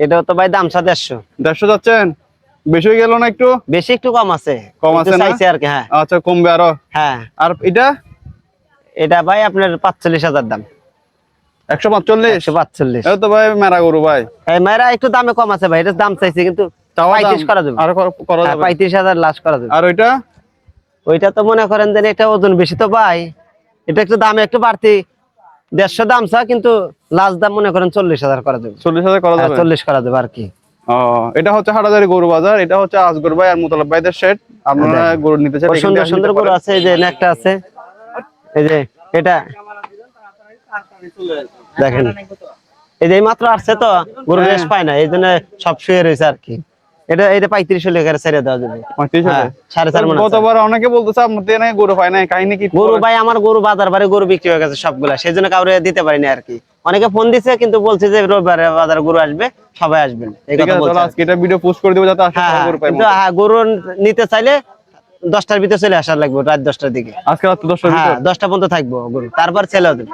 এটাও তো ভাই দাম সাথে দেড়শো। দেড়শো যাচ্ছেন? বেশি গেল না একটু? বেশি একটু কম আছে। কম আছে চাইছে আর কি হ্যাঁ। আচ্ছা কমবে আরও? হ্যাঁ। আর এটা? এটা ভাই আপনার পাঁচচল্লিশ হাজার দাম। একশো পাঁচচল্লিশ? একশো পাঁচচল্লিশ। তো ভাই মেরা গরু ভাই। একটু দামে কম আছে ভাই এটা দাম চাইছে কিন্তু পঁয়ত্রিশ করা যাবে। আরও করা- করা হ্যাঁ, যাবে। পঁয়ত্রিশ হাজার লাশ করা যাবে। আর ওইটা? ওইটা তো মনে করেন যে এটা ওজন বেশি তো ভাই। এটা একটু দামে একটু বাড়তি। দেড়শো দাম চা কিন্তু লাস্ট দাম মনে করেন চল্লিশ হাজার করা যাবে। চল্লিশ হাজার করা হ্যাঁ, যাবে? চল্লিশ করা যাবে আর কি। এটা হচ্ছে হাটাজারি গরু বাজার এটা হচ্ছে আজগর ভাই আর মুতালাব ভাইদের শেড আপনারা গরু নিতে চান সুন্দর সুন্দর গরু আছে এই যে একটা আছে। এই যে এটা। দেখেন। এই যে এই মাত্র আসছে তো গরু রেস্ট পায় না এই জন্য সব শুয়ে রয়েছে আর কি। এটা এটা এখানে ছেড়ে দেওয়া যাবে। হ্যাঁ। সাড়ে চার গতবার অনেকে বলতেছে গরু পায় না কাহিনী কি? গরু ভাই আমার গরু বাজার বারে গরু বিক্রি হয়ে গেছে সবগুলা সেই জন্য কাউরে দিতে পারিনি আর কি। অনেকে ফোন দিছে কিন্তু বলছে যে রবিবারে বাজারে গরু আসবে সবাই আসবেন এই কথা বলছে তাহলে আর কি। আজকে এটা ভিডিও পোস্ট করে দিব যাতে হ্যাঁ সবাই গরু পায় কিন্তু হ্যাঁ। গরু নিতে চাইলে দশটার ভিতরে চলে আসার লাগবে রাত দশটার দিকে। আজকে রাত হ্যাঁ দশটা পর্যন্ত থাকব গরু তারপর ছেলে হবে।